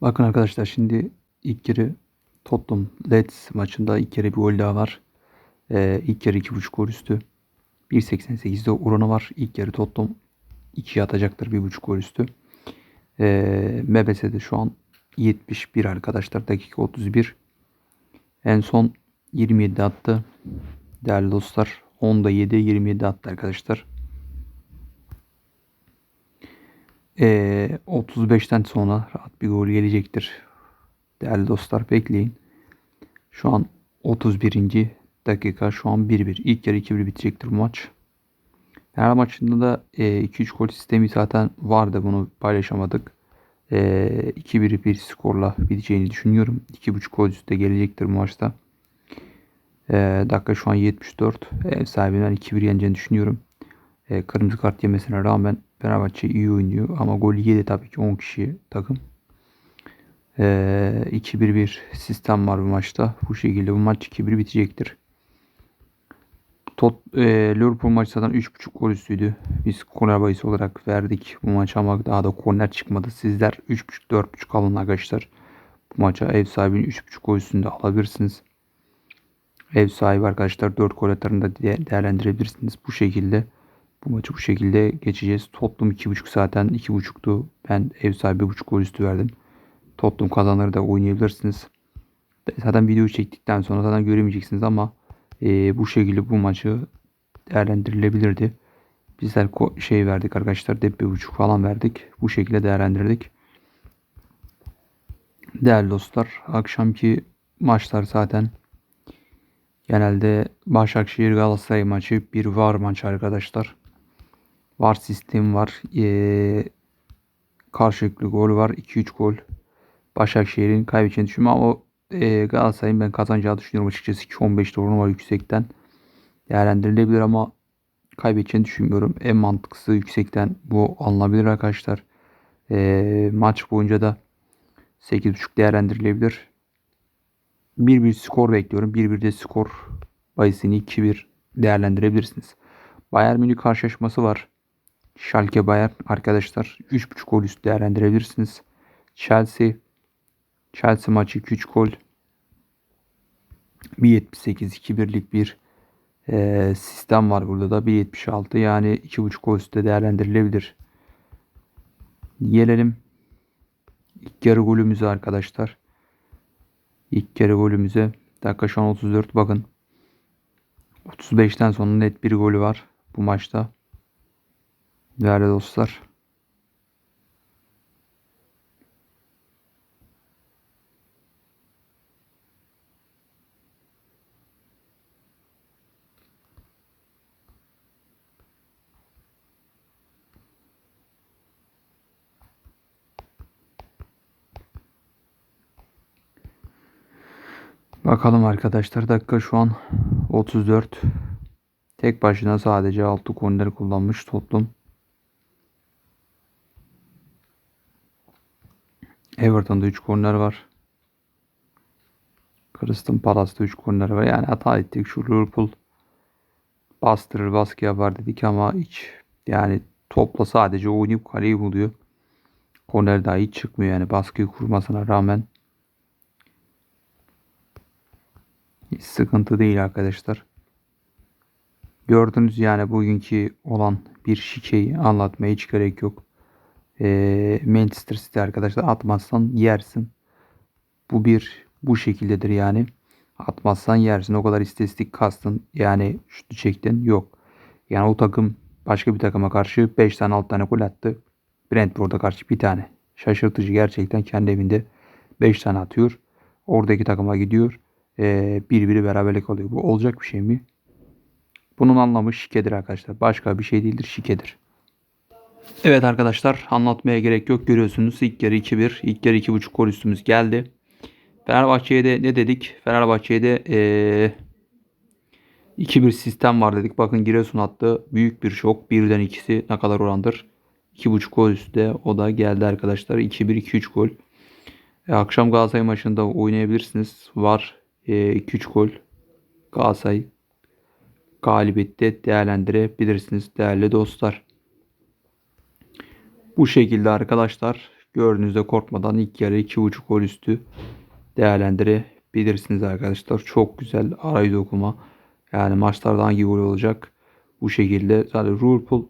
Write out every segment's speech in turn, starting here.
Bakın arkadaşlar şimdi ilk yarı Tottenham Leeds maçında ilk yarı bir gol daha var. Ee, ilk yarı 2.5 gol üstü. 1.88'de oranı var. İlk yarı Tottenham 2'ye atacaktır 1.5 gol üstü. Ee, MBS'de şu an 71 arkadaşlar. Dakika 31. En son 27 attı. Değerli dostlar. 10'da 7 27 attı arkadaşlar. Ee, 35'ten sonra rahat bir gol gelecektir. Değerli dostlar bekleyin. Şu an 31. dakika şu an 1-1. İlk yarı 2-1 bitecektir bu maç. Her maçında da e, 2-3 gol sistemi zaten vardı. Bunu paylaşamadık. E, 2-1 bir skorla biteceğini düşünüyorum. 2.5 gol üstte gelecektir bu maçta. E, dakika şu an 74. Ev sahibinden 2-1 yeneceğini düşünüyorum. E, kırmızı kart yemesine rağmen Fenerbahçe iyi oynuyor ama gol yedi tabii ki 10 kişi takım. E, 2-1-1 sistem var bu maçta. Bu şekilde bu maç 2-1 bitecektir. Tot, e, Liverpool maçı zaten 3.5 gol üstüydü. Biz korner bahisi olarak verdik bu maça ama daha da korner çıkmadı. Sizler 3.5-4.5 alın arkadaşlar. Bu maça ev sahibini 3.5 gol üstünde alabilirsiniz. Ev sahibi arkadaşlar 4 gol atarını değerlendirebilirsiniz. Bu şekilde bu maçı bu şekilde geçeceğiz. Tottenham 2.5 zaten 2.5'tu. Ben ev sahibi 1.5 gol üstü verdim. Tottenham kazanır da oynayabilirsiniz. Zaten videoyu çektikten sonra zaten göremeyeceksiniz ama e, bu şekilde bu maçı değerlendirilebilirdi. Bizler şey verdik arkadaşlar. Dep buçuk falan verdik. Bu şekilde değerlendirdik. Değerli dostlar akşamki maçlar zaten genelde Başakşehir Galatasaray maçı bir var maç arkadaşlar. Var sistem var. Ee, karşılıklı gol var. 2-3 gol. Başakşehir'in kaybedeceğini düşünüyorum ama e, Galatasaray'ın ben kazanacağı düşünüyorum açıkçası. 2-15 oranı var yüksekten. Değerlendirilebilir ama kaybedeceğini düşünmüyorum. En mantıklısı yüksekten bu alınabilir arkadaşlar. E, maç boyunca da 8.5 değerlendirilebilir. 1-1 skor bekliyorum. 1-1'de skor bahisini 2-1 değerlendirebilirsiniz. Bayern Münih karşılaşması var. Schalke Bayern arkadaşlar 3.5 gol üst değerlendirebilirsiniz. Chelsea Chelsea maçı 2-3 gol 1.78-2-1'lik bir e, sistem var burada da 1.76 yani 2.5 gol üstte değerlendirilebilir. Gelelim ilk yarı golümüze arkadaşlar. İlk yarı golümüze dakika şu an 34 bakın. 35'ten sonra net bir golü var bu maçta. Değerli dostlar. Bakalım arkadaşlar dakika şu an 34. Tek başına sadece 6 korner kullanmış toplum. Everton'da 3 korner var. Crystal Palace'da 3 korner var. Yani hata ettik. Şu Liverpool bastırır baskı yapar dedik ama hiç yani topla sadece oynayıp kaleyi buluyor. Korner daha hiç çıkmıyor yani baskıyı kurmasına rağmen. Hiç sıkıntı değil arkadaşlar. Gördünüz yani bugünkü olan bir şikeyi anlatmaya hiç gerek yok. Ee, Manchester City arkadaşlar atmazsan yersin. Bu bir bu şekildedir yani. Atmazsan yersin. O kadar istatistik kastın yani şutu çektin yok. Yani o takım başka bir takıma karşı 5 tane 6 tane gol attı. Brentford'a karşı bir tane. Şaşırtıcı gerçekten kendi evinde 5 tane atıyor. Oradaki takıma gidiyor. Ee, bir biri beraberlik oluyor. Bu olacak bir şey mi? Bunun anlamı şikedir arkadaşlar. Başka bir şey değildir şikedir. Evet arkadaşlar anlatmaya gerek yok. Görüyorsunuz ilk yarı 2-1. ilk yarı 2.5 gol üstümüz geldi. Fenerbahçe'ye de ne dedik? Fenerbahçe'ye de ee, 2-1 sistem var dedik. Bakın Giresun attı. Büyük bir şok. Birden ikisi ne kadar orandır? 2.5 gol üstte. O da geldi arkadaşlar. 2-1 2-3 gol. E, akşam Galatasaray maçında oynayabilirsiniz. Var e, 2-3 gol. Galatasaray galibiyette değerlendirebilirsiniz değerli dostlar. Bu şekilde arkadaşlar Gördüğünüzde korkmadan ilk yarı 2.5 gol üstü değerlendirebilirsiniz arkadaşlar. Çok güzel arayüz okuma. Yani maçlarda hangi gol olacak bu şekilde. Zaten Liverpool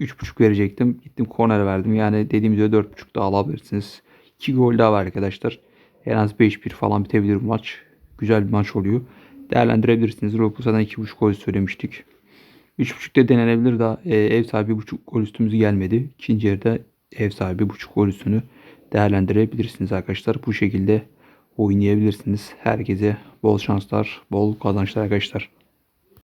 3.5 verecektim. Gittim korner verdim. Yani dediğim üzere 4.5 da alabilirsiniz. 2 gol daha var arkadaşlar. En az 5-1 falan bitebilir bu maç. Güzel bir maç oluyor. Değerlendirebilirsiniz. Liverpool zaten 2.5 gol söylemiştik. 3.5'te denenebilir daha e, ev sahibi 1.5 gol üstümüz gelmedi. İkinci yarıda ev sahibi 1.5 gol üstünü değerlendirebilirsiniz arkadaşlar. Bu şekilde oynayabilirsiniz. Herkese bol şanslar, bol kazançlar arkadaşlar.